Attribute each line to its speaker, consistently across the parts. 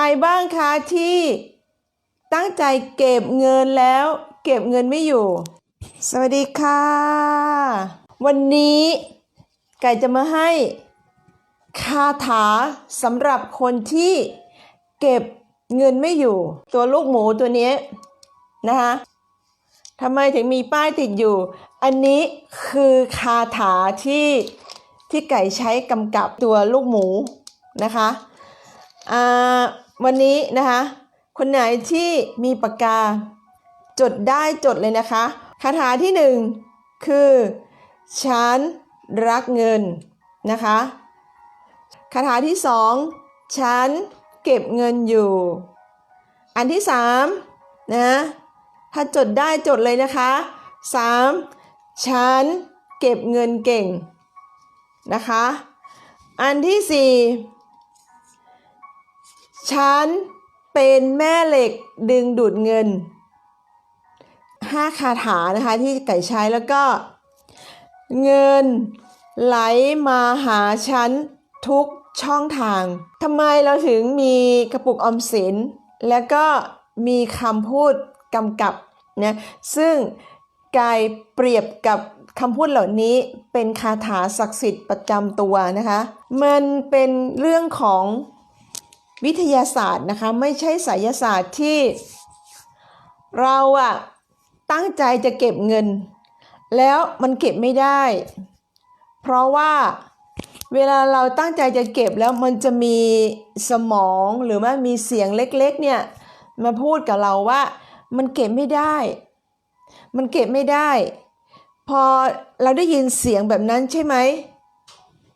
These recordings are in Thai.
Speaker 1: รบ้างคะที่ตั้งใจเก็บเงินแล้ว เก็บเงินไม่อยู่ สวัสดีค่ะ วันนี้ไก่จะมาให้คาถาสำหรับคนที่เก็บเงินไม่อยู่ ตัวลูกหมูตัวนี้นะคะทำไมถึงมีป้ายติดอยู่ อันนี้คือคาถาที่ที่ไก่ใช้กำกับตัวลูกหมูนะคะ วันนี้นะคะ คนไหนที่มีปากกา จดได้จดเลยนะคะคาถาที่หนึ่งคือฉันรักเงินนะคะคาถาที่สองฉันเก็บเงินอยู่ อันที่สามนะถ้าจดได้จดเลยนะคะสามฉันเก็บเงินเก่งนะคะ อันที่สี่ ฉันเป็นแม่เหล็กดึงดูดเงินห้าคาถานะคะที่ไก่ใช้แล้วก็ เงินไหลมาหาฉันทุกช่องทางทำไมเราถึงมีกระปุกออมสิน แล้วก็มีคำพูดกำกับนะซึ่งกายเปรียบกับคำพูดเหล่านี้เป็นคาถาศักดิ์สิทธิ์ประจำตัวนะคะ มันเป็นเรื่องของ วิทยาศาสตร์นะคะไม่ใช่ไสยศาสตร์ที่เราอะตั้งใจจะเก็บเงิน แล้วมันเก็บไม่ได้ เพราะว่าเวลาเราตั้งใจจะเก็บแล้วมันจะมีสมองหรือว่ามีเสียงเล็กๆเนี่ยมาพูดกับเราว่ามันเก็บไม่ได้ มันเก็บไม่ได้ พอเราได้ยินเสียงแบบนั้นใช่ไหม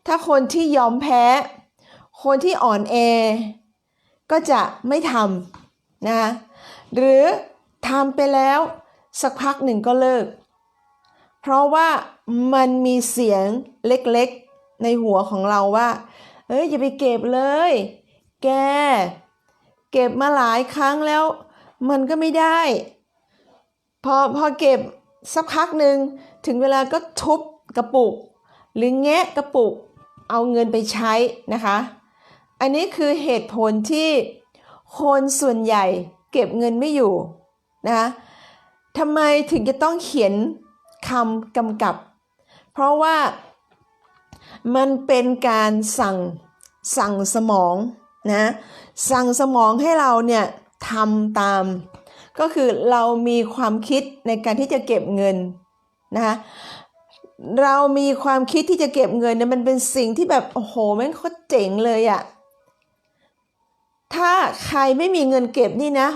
Speaker 1: ถ้าคนที่ยอมแพ้ คนที่อ่อนแอ ก็จะไม่ทำนะหรือทำไปแล้ว สักพักหนึ่งก็เลิก เพราะว่ามันมีเสียงเล็กๆในหัวของเราว่า เอ้ยอย่าไปเก็บเลย แก เก็บมาหลายครั้งแล้ว มันก็ไม่ได้ พอพอเก็บสักพักหนึ่งถึงเวลาก็ทุบกระปุก หรือแงะกระปุกเอาเงินไปใช้นะคะ อันนี้คือเหตุผลที่คนส่วนใหญ่เก็บเงินไม่อยู่นะคะทำไมถึงจะต้องเขียนคำกำกับ เพราะว่ามันเป็นการสั่งสั่งสมองนะสั่งสมองให้เราเนี่ยทำตาม ก็คือเรามีความคิดในการที่จะเก็บเงินนะคะเรามีความคิดที่จะเก็บเงินเนี่ยมันเป็นสิ่งที่แบบโอ้โหแม่งโคตรเจ๋งเลยอะ ถ้าใครไม่มีเงินเก็บนี่นะ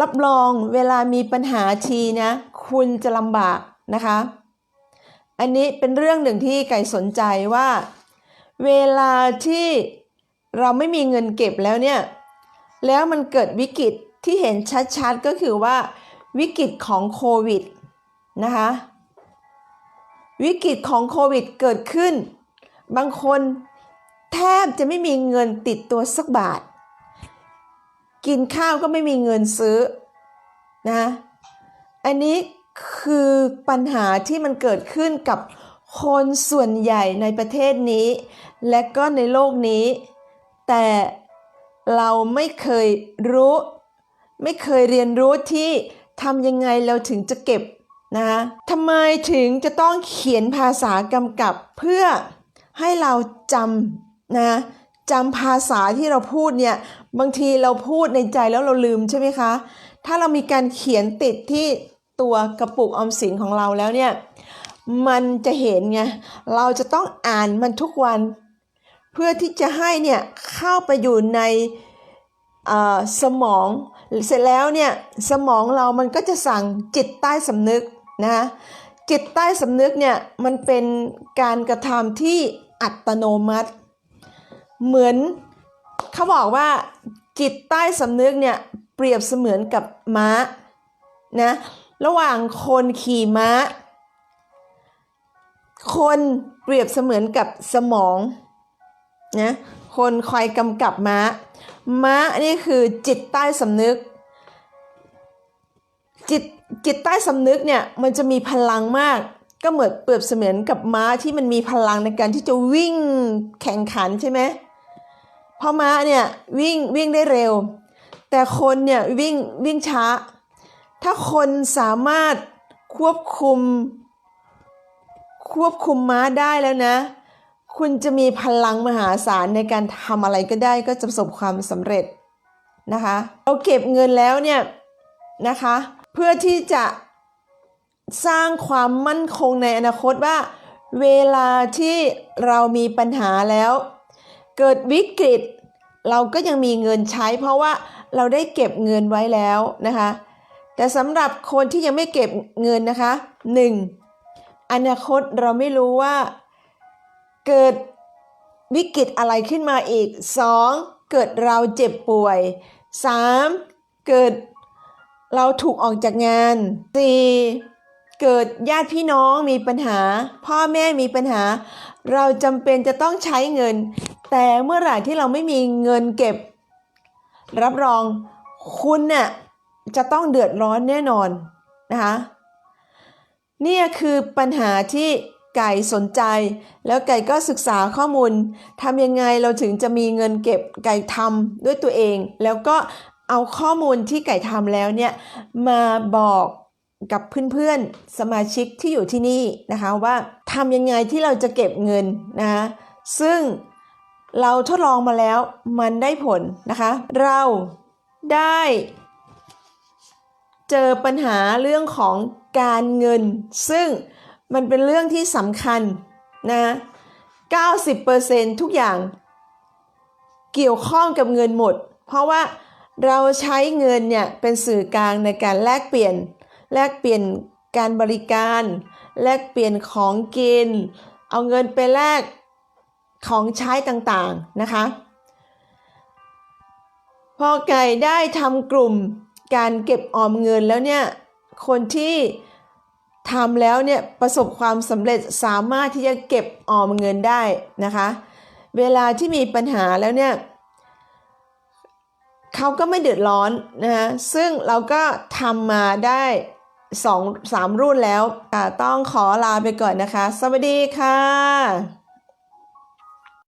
Speaker 1: รับรองเวลามีปัญหาทีนะ คุณจะลำบากนะคะ อันนี้เป็นเรื่องหนึ่งที่ไก่สนใจว่า เวลาที่เราไม่มีเงินเก็บแล้วเนี่ย แล้วมันเกิดวิกฤตที่เห็นชัดๆก็คือว่า วิกฤตของโควิดนะคะวิกฤตของโควิดเกิดขึ้น บางคน แทบจะไม่มีเงินติดตัวสักบาท กินข้าวก็ไม่มีเงินซื้อนะ อันนี้คือปัญหาที่มันเกิดขึ้นกับคนส่วนใหญ่ในประเทศนี้ และก็ในโลกนี้ แต่เราไม่เคยรู้ ไม่เคยเรียนรู้ที่ทำยังไงเราถึงจะเก็บนะทำไมถึงจะต้องเขียนภาษากำกับเพื่อให้เราจำ นะจำภาษาที่เราพูดเนี่ยบางทีเราพูดในใจแล้วเราลืมใช่ไหมคะ ถ้าเรามีการเขียนติดที่ตัวกระปุกออมสินของเราแล้วเนี่ยมันจะเห็นไงเราจะต้องอ่านมันทุกวัน เพื่อที่จะให้เนี่ยเข้าไปอยู่ในสมองเสร็จแล้วเนี่ยสมองเรามันก็จะสั่งจิตใต้สำนึกนะจิตใต้สำนึกเนี่ยมันเป็นการกระทำที่อัตโนมัติ เหมือนเขาบอกว่าจิตใต้สำนึกเนี่ยเปรียบเสมือนกับม้านะระหว่างคนขี่ม้า คนเปรียบเสมือนกับสมองนะคนคอยกำกับม้า ม้านี่คือจิตใต้สำนึก จิตจิตใต้สำนึกเนี่ยมันจะมีพลังมาก ก็เหมือนเปรียบเสมือนกับม้าที่มันมีพลังในการที่จะวิ่งแข่งขันใช่ไหม เพราะม้าเนี่ยวิ่งวิ่งได้เร็ว แต่คนเนี่ยวิ่งวิ่งช้า ถ้าคนสามารถควบคุม ควบคุมม้าได้แล้วนะ คุณจะมีพลังมหาศาลในการทำอะไรก็ได้ก็จะประสบความสำเร็จนะคะ เราเก็บเงินแล้วเนี่ยนะคะ เพื่อที่จะสร้างความมั่นคงในอนาคตว่า เวลาที่เรามีปัญหาแล้ว เกิดวิกฤต เราก็ยังมีเงินใช้ เพราะว่าเราได้เก็บเงินไว้แล้วนะคะ แต่สำหรับคนที่ยังไม่เก็บเงินนะคะ 1. อนาคตเราไม่รู้ว่าเกิดวิกฤตอะไรขึ้นมาอีก 2. เกิดเราเจ็บป่วย 3. เกิดเราถูกออกจากงาน 4. เกิดญาติพี่น้องมีปัญหา พ่อแม่มีปัญหา เราจำเป็นจะต้องใช้เงิน แต่เมื่อไหร่ที่เราไม่มีเงินเก็บ รับรองคุณเนี่ยจะต้องเดือดร้อนแน่นอนนะคะนี่คือปัญหาที่ไก่สนใจ แล้วไก่ก็ศึกษาข้อมูลทำยังไงเราถึงจะมีเงินเก็บไก่ทำด้วยตัวเอง แล้วก็เอาข้อมูลที่ไก่ทำแล้วเนี่ยมาบอกกับเพื่อนๆสมาชิกที่อยู่ที่นี่นะคะว่าทำยังไงที่เราจะเก็บเงินนะคะซึ่ง เราทดลองมาแล้วมันได้ผลนะคะ เราได้เจอปัญหาเรื่องของการเงิน ซึ่งมันเป็นเรื่องที่สำคัญนะ90%ทุกอย่าง เกี่ยวข้องกับเงินหมด เพราะว่าเราใช้เงินเนี่ยเป็นสื่อกลางในการแลกเปลี่ยน แลกเปลี่ยนการบริการ แลกเปลี่ยนของกิน เอาเงินไปแลก ของใช้ต่างๆนะคะ พอไก่ได้ทำกลุ่มการเก็บออมเงินแล้วเนี่ยคนที่ทำแล้วเนี่ยประสบความสำเร็จสามารถที่จะเก็บออมเงินได้นะคะ เวลาที่มีปัญหาแล้วเนี่ยเขาก็ไม่เดือดร้อนนะคะซึ่งเราก็ทำมาได้สองสามรุ่นแล้วต้องขอลาไปก่อนนะคะ สวัสดีค่ะ